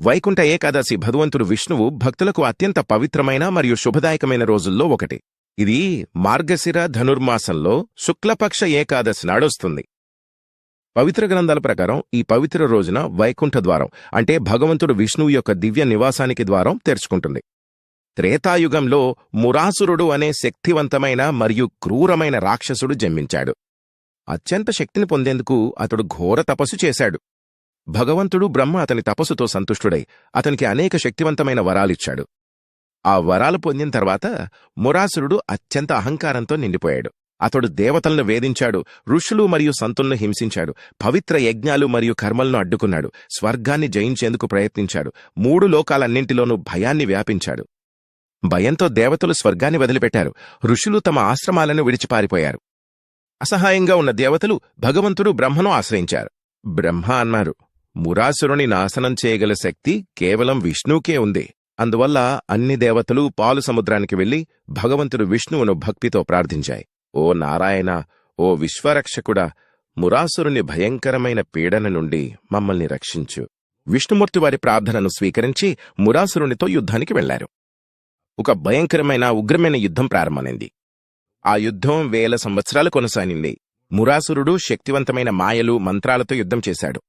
వైకుంఠ ఏకాదశి భగవంతుడు విష్ణువు భక్తులకు అత్యంత పవిత్రమైన మరియు శుభదాయకమైన రోజుల్లో ఒకటి. ఇది మార్గశిర ధనుర్మాసంలో శుక్లపక్ష ఏకాదశి నాడొస్తుంది. పవిత్ర గ్రంథాల ప్రకారం ఈ పవిత్ర రోజున వైకుంఠ ద్వారం అంటే భగవంతుడు విష్ణువు యొక్క దివ్య నివాసానికి ద్వారం తెరుచుకుంటుంది. త్రేతాయుగంలో మురాసురుడు అనే శక్తివంతమైన మరియు క్రూరమైన రాక్షసుడు జన్మించాడు. అత్యంత శక్తిని పొందేందుకు అతడు ఘోర తపస్సు చేశాడు. భగవంతుడు బ్రహ్మ అతని తపస్సుతో సంతుష్టుడై అతనికి అనేక శక్తివంతమైన వరాలిచ్చాడు. ఆ వరాలు పొందిన తర్వాత మురాసురుడు అత్యంత అహంకారంతో నిండిపోయాడు. అతడు దేవతలను వేధించాడు ఋషులు మరియు సంతులను హింసించాడు పవిత్ర యజ్ఞాలు మరియు కర్మలను అడ్డుకున్నాడు స్వర్గాన్ని జయించేందుకు ప్రయత్నించాడు మూడు లోకాలన్నింటిలోనూ భయాన్ని వ్యాపించాడు. భయంతో దేవతలు స్వర్గాన్ని వదిలిపెట్టారు ఋషులు తమ ఆశ్రమాలను విడిచిపారిపోయారు. అసహాయంగా ఉన్న దేవతలు భగవంతుడు బ్రహ్మను ఆశ్రయించారు. బ్రహ్మ అన్నారు మురాసురుని నాశనం చేయగల శక్తి కేవలం విష్ణువుకే ఉంది. అందువల్ల అన్ని దేవతలు పాలు సముద్రానికి వెళ్ళి భగవంతుడు విష్ణువును భక్తితో ప్రార్థించాయి. ఓ నారాయణ ఓ విశ్వరక్షకుడా మురాసురుని భయంకరమైన పీడన నుండి మమ్మల్ని రక్షించు. విష్ణుమూర్తి వారి ప్రార్థనను స్వీకరించి మురాసురునితో యుద్ధానికి వెళ్ళారు ఒక భయంకరమైన ఉగ్రమైన యుద్ధం ప్రారంభమైంది. ఆ యుద్ధం వేల సంవత్సరాలు కొనసాగింది. మురాసురుడు శక్తివంతమైన మాయలు మంత్రాలతో యుద్ధం చేశాడు.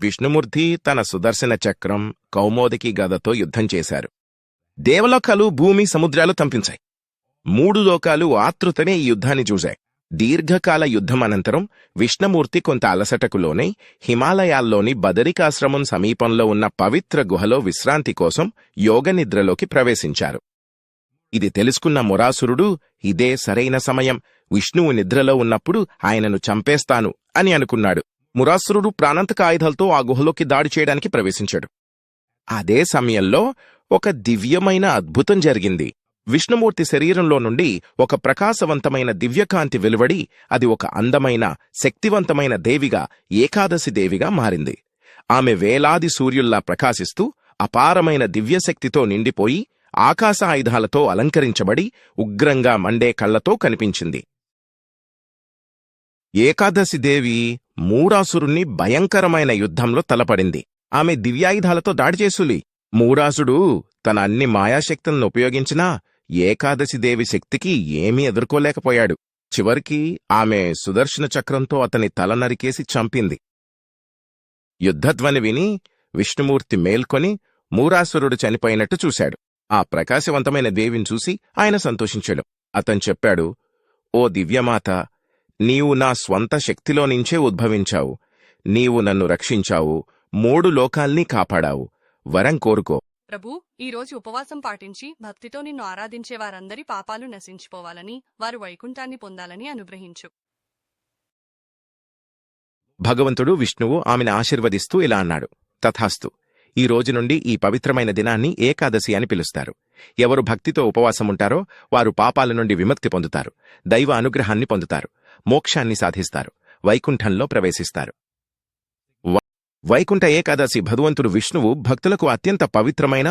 విష్ణుమూర్తి తన సుదర్శన చక్రం కౌమోదకి గదతో యుద్ధం చేశారు. దేవలోకాలు భూమి సముద్రాలు తంపించాయి. మూడు లోకాలు ఆతృతనే ఈ యుద్ధాన్ని చూశాయి. దీర్ఘకాల యుద్ధం అనంతరం విష్ణుమూర్తి కొంత అలసటకులోనే హిమాలయాల్లోని బదరికాశ్రమం సమీపంలో ఉన్న పవిత్ర గుహలో విశ్రాంతి కోసం యోగనిద్రలోకి ప్రవేశించారు. ఇది తెలుసుకున్న మురాసురుడు ఇదే సరైన సమయం. విష్ణువు నిద్రలో ఉన్నప్పుడు ఆయనను చంపేస్తాను అని అనుకున్నాడు. మురాసురుడు ప్రాణాంతక ఆయుధాలతో ఆ గుహలోకి దాడి చేయడానికి ప్రవేశించాడు. అదే సమయంలో ఒక దివ్యమైన అద్భుతం జరిగింది. విష్ణుమూర్తి శరీరంలో నుండి ఒక ప్రకాశవంతమైన దివ్యకాంతి వెలువడి అది ఒక అందమైన శక్తివంతమైన దేవిగా ఏకాదశి దేవిగా మారింది. ఆమె వేలాది సూర్యుల్లా ప్రకాశిస్తూ అపారమైన దివ్యశక్తితో నిండిపోయి ఆకాశ ఆయుధాలతో అలంకరించబడి ఉగ్రంగా మండే కళ్ళతో కనిపించింది. ఏకాదశి దేవి మూడాసురుణ్ణి భయంకరమైన యుద్ధంలో తలపడింది. ఆమె దివ్యాయుధాలతో దాడి చేసులి మూడాసుడు తన అన్ని మాయాశక్తులను ఉపయోగించినా ఏకాదశి దేవి శక్తికి ఏమీ ఎదుర్కోలేకపోయాడు. చివరికి ఆమె సుదర్శన చక్రంతో అతని తల నరికేసి చంపింది. యుద్ధధ్వని విని విష్ణుమూర్తి మేల్కొని మూరాసురుడు చనిపోయినట్టు చూశాడు. ఆ ప్రకాశవంతమైన దేవిని చూసి ఆయన సంతోషించాడు. అతను చెప్పాడు ఓ దివ్యమాత నీవు నా స్వంత శక్తిలో నుంచే ఉద్భవించావు. నీవు నన్ను రక్షించావు. మూడు లోకాల్ని కాపాడావు. వరం కోరుకో. ప్రభు ఈ రోజు ఉపవాసం పాటించి భక్తితో నిన్ను ఆరాధించే వారందరి పాపాలు నశించిపోవాలని వారు వైకుంఠాన్ని పొందాలని అనుగ్రహించు. భగవంతుడు విష్ణువు ఆమెను ఆశీర్వదిస్తూ ఇలా అన్నాడు. తథాస్తు ఈ రోజు నుండి ఈ పవిత్రమైన దినాన్ని ఏకాదశి అని పిలుస్తారు. ఎవరు భక్తితో ఉపవాసం ఉంటారో వారు పాపాల నుండి విముక్తి పొందుతారు. దైవ అనుగ్రహాన్ని పొందుతారు. మోక్షాన్ని సాధిస్తారు. వైకుంఠంలో ప్రవేశిస్తారు. వ- వైకుంఠ ఏకాదశి భగవంతుడు విష్ణువు భక్తులకు అత్యంత పవిత్రమైన